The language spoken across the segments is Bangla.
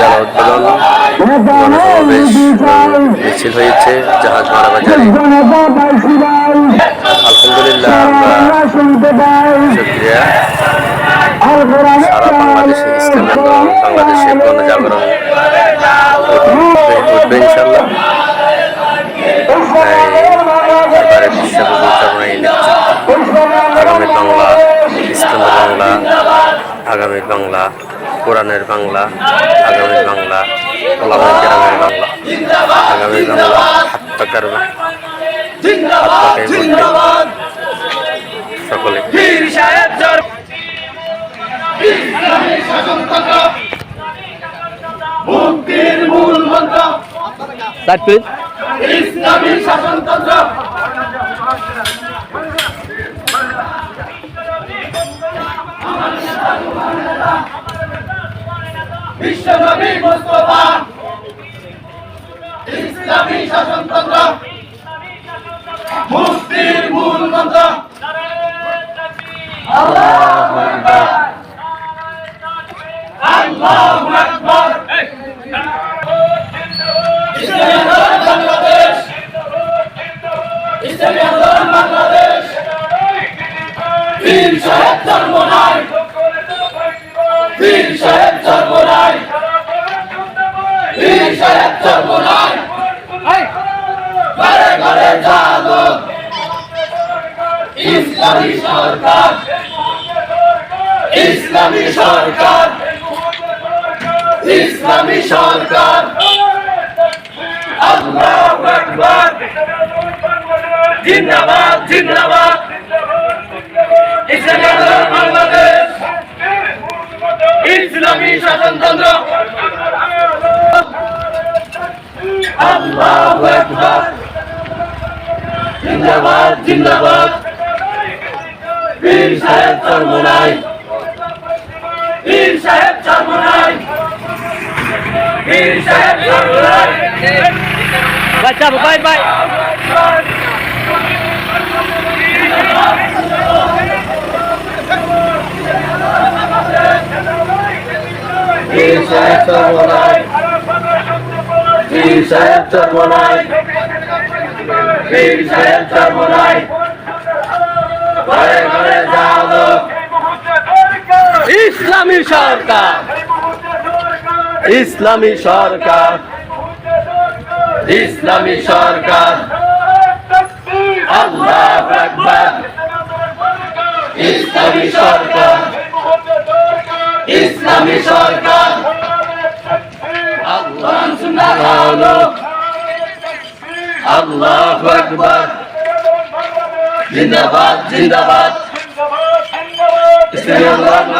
যারা উদ্বোধন মিছিল হয়েছে জাহাজ মারা বাজারে আলহামদুলিল্লাহ শুক্রিয়া সারা আগামী বাংলা কোরআনের বাংলা আগামী বাংলা ওলামা কেরামের বাংলা আগামী বাংলা হাত্তাকার সকলে। মুক্তির মূল মন্ত্র। ইসলামী শাসনতন্ত্র। বিশ্বনবী মুস্তফা। ইসলামী শাসনতন্ত্র মুক্তির মূল মন্ত্র আল্লাহু! সরকার। ইসলামী সরকার। ইসলামী সরকার। আল্লাহু আকবার। জিন্দাবাদ জিন্দাবাদ। ইসলামী বাংলাদেশ। ইসলামী শাসনতন্ত্র। আল্লাহু আকবার। জিন্দাবাদ জিন্দাবাদ। বীর সাহেব চরমনাই। বীর সাহেব চরমনাই। বীর সাহেব চরমনাই। বাচ্চা বাই বাই। বীর সাহেব চরমনাই। বীর সাহেব চরমনাই। বীর সাহেব চরমনাই। ইসলামী সরকার। ইসলামী সরকার। ইসলামী সরকার। আল্লাহ আকবার। ইসলামী সরকার। ইসলামী সরকার। আল্লাহ আকবার। জিন্দাবাদ জিন্দাবাদ। ইসলামী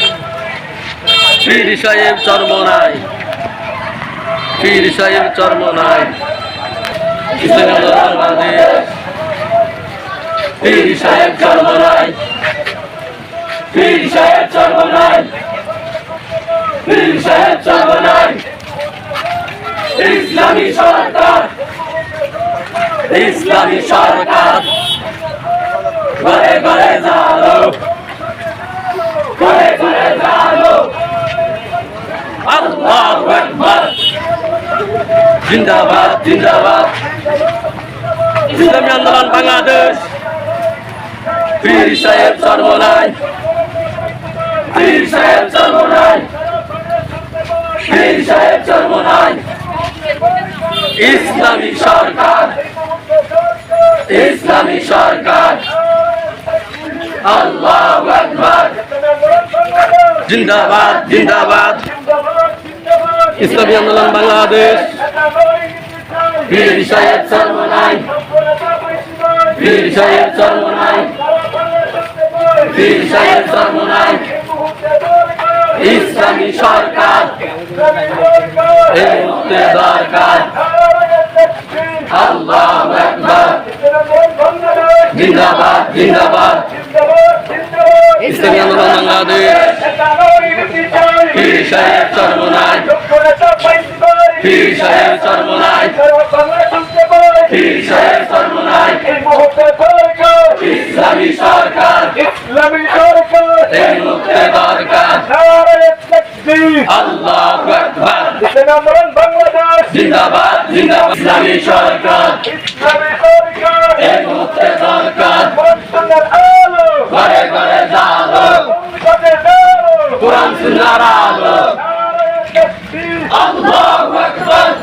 পীর সাহেব চরমনাই পীর সাহেব আন্দোলন বাংলাদেশ পীর সাহেব চরমনাই পীর সাহেব চরমনাই পীর সাহেব চরমনাই ইসলামী সরকার। ইসলামী সরকার। ঘরে ঘরে যাও ঘরে ঘরে যাও আল্লাহু আকবার জিন্দাবাদ জিন্দাবাদ। ইসলামী আন্দোলন বাংলাদেশ। পীর সাহেব চরমনাই। পীর সাহেব চরমনাই। পীর সাহেব চরমনাই। ইসলামী সরকার। ইসলামী সরকার। আল্লাহু আকবার। জিন্দাবাদ জিন্দাবাদ। ইসলামী আন্দোলন বাংলাদেশ। পীর সাহেব চর্ম নাই। পীর সাহেব চর্ম নাই। পীর সাহেব চর্ম নাই। ইসলামী সরকার এই মুহূর্তে দরকার। আল্লাহ একবার জিন্দাবাদ জিন্দাবাদ। ইসলামী আন্দোলন বাংলাদেশ। পীর সাহেব চর্ম নাই। সাহেব চর্ম তাকবীর আল্লাহ একবার আন্দোলন বাংলাদেশ। জিন্দাবাদ জিন্দাবাদ। ইসলামী সরকার। ইসলামী সরকার। এই মুক্তি দরকার। মসজিদের আলো। ঘরে জালো কোরআন আলো। বাংলাদেশ।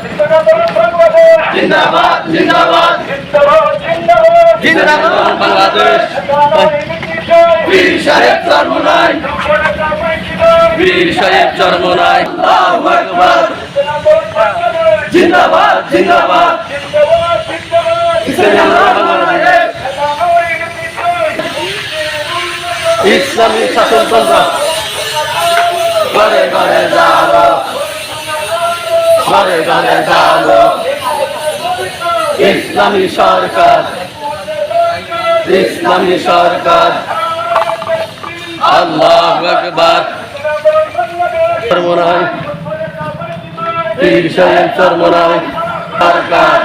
জিন্দাবাদ জিন্দাবাদ। জিন্দাবাদ জিন্দাবাদ। জিন্দাবাদ বাংলাদেশ। পীর সাহেব চরমনায় পীর সাহেব চরমনায় জিন্দাবাদ জিন্দাবাদ। ইসলামী শাসনতন্ত্র ঘরে ঘরে যাব ঘরে ঘরে যাব ইসলামী সরকার। ইসলামী সরকার। আল্লাহ আকবার। চরমনায় সাহেব চরমনায় সরকার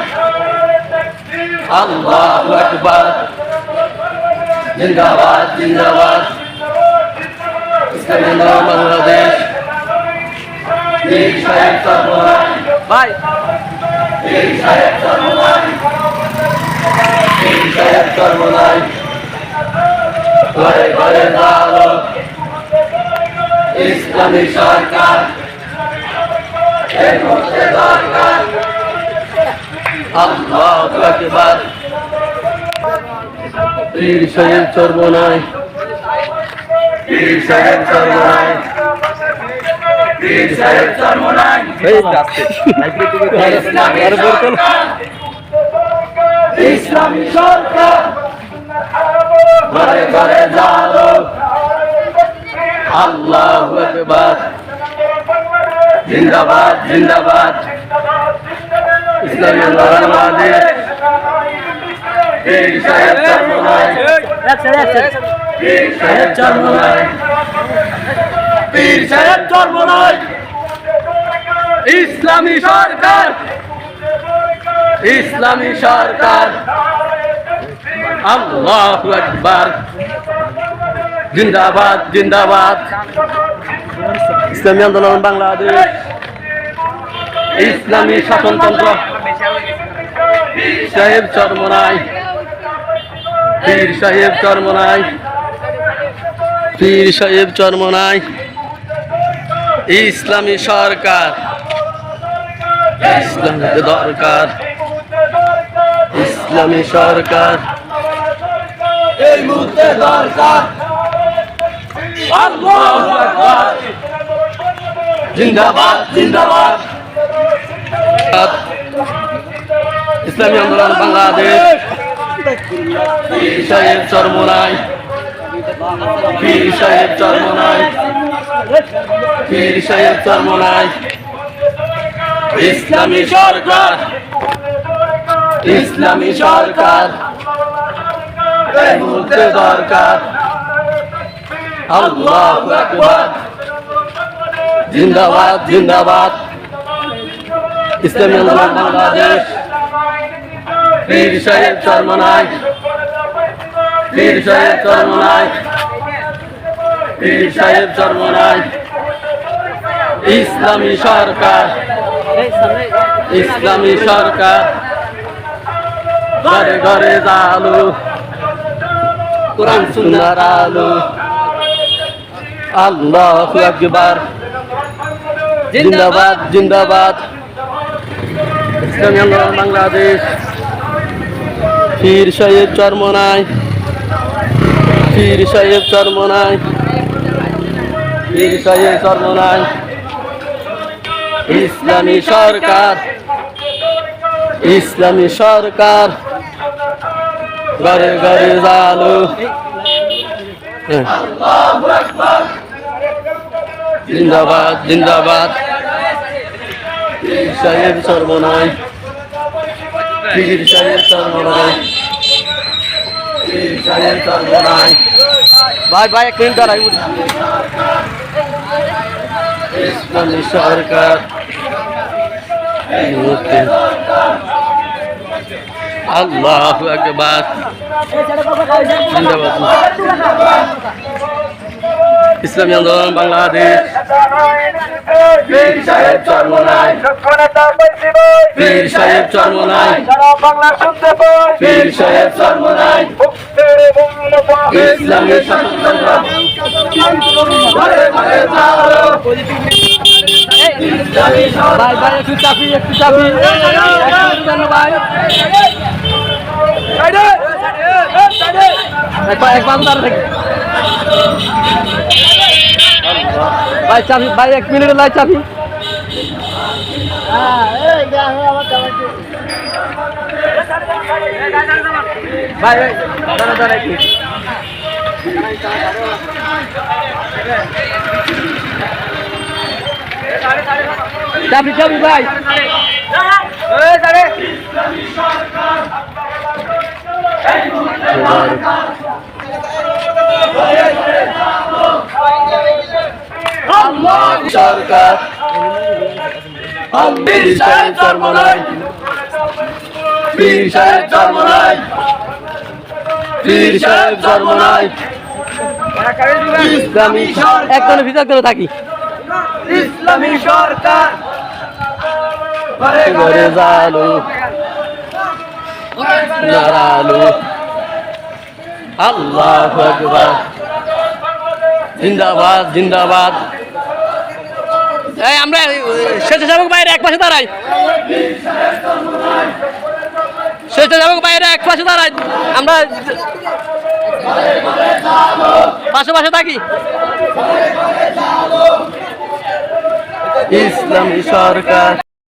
আল্লাহ আকবার। জিন্দাবাদ জিন্দাবাদ। ইসলামী বাংলাদেশ। সাহেব চরমনায় ভাই। সাহেব চরমনায় সাহেব চরমনায় ঘরে ঘরে জালো ইসলামী সরকার। দরকার। আল্লাহ আকবার। পীর সাহেব চরমনায়। পীর সাহেব চরমনায়। পীর সাহেব চরমনায়। ইসলামী সরকার। ইসলামী সরকার। ঘরে ঘরে জালো। আল্লাহ আকবার। জিন্দাবাদ জিন্দাবাদ। ইসলামী আন্দোলন বাংলাদেশ। পীর সাহেব চরমনায় পীর সাহেব চরমনায় পীর ইসলামী সরকার। ইসলামী সরকার। আল্লাহ আকবার। জিন্দাবাদ জিন্দাবাদ। ইসলামী আন্দোলন বাংলাদেশ। ইসলামী শাসনতন্ত্র সাহেব চরমনায় পীর সাহেব চরমনায় পীর সাহেব চরমনায় ইসলামী সরকার। ইসলামী দরকার। ইসলামী সরকার। এই মুহূর্তে দরকার আল্লাহু আকবার জিন্দাবাদ জিন্দাবাদ। ইসলামী আন্দোলন বাংলাদেশ। সাহেব চরমনায় পীর সাহেব চরমনায় পীর সাহেব চরমনায় ইসলামী সরকার। ইসলামী সরকার। এই দরকার। আল্লাহ জিন্দাবাদ জিন্দাবাদ। ইসলামী আন্দোলন বাংলাদেশ। পীর সাহেব চরমনায়। পীর সাহেব চরমনায়। পীর সাহেব চরমনায়। ইসলামী সরকার। ইসলামী সরকার। ঘরে ঘরে জালু। কোরআন, সুন্নার আলো। আল্লাহ আকবার। জিন্দাবাদ জিন্দাবাদ। ইসলামী আন্দোলন বাংলাদেশ। পীর সাহেব চরমনায়। পীর সাহেব চরমনায়। পীর সাহেব চরমনায়। ইসলামী সরকার। ইসলামী সরকার। ঘরে ঘরে জালো। জিন্দাবাদ জিন্দাবাদ। সাহেব সর্বনাই পীর সাহেব সর্বনাই পীর সাহেব সর্বনাই ভাই ভাই, এক মিনিট দাঁড়াই ইসলামী সরকার। আল্লাহ আকবার। জিন্দাবাদ। ইসলামী আন্দোলন বাংলাদেশ পীর সাহেব চর্মনাই সারা বাংলা শুনতে পাই বীর সাহেব চরমনাই মুক্তের ইসলামী শাসনতন্ত্র ঘরে ঘরে চালো ইসলামী সরকার ভাই ভাই একটু চাপি একটু চাপি ভাই একবার একবার ভাই চাপি ভাই এক মিনিটের লাই চাপি ভাই ভাই চাপি চাপি ভাই। সরকার বীর সাহেব চরমনাই বীর সাহেব চরমনাই বীর সাহেব চরমনাই ইসলামী একজনের ভিতর করে থাকি ইসলামী সরকার ঘরে ঘরে আল্লাহ জিন্দাবাদ জিন্দাবাদ। এই, আমরা স্বেচ্ছাসেবক বাইরে, এক পাশে দাঁড়াই। স্বেচ্ছাসেবক বাইরে, এক পাশে দাঁড়াই। আমরা পাশে পাশে থাকি। ইসলামী সরকার।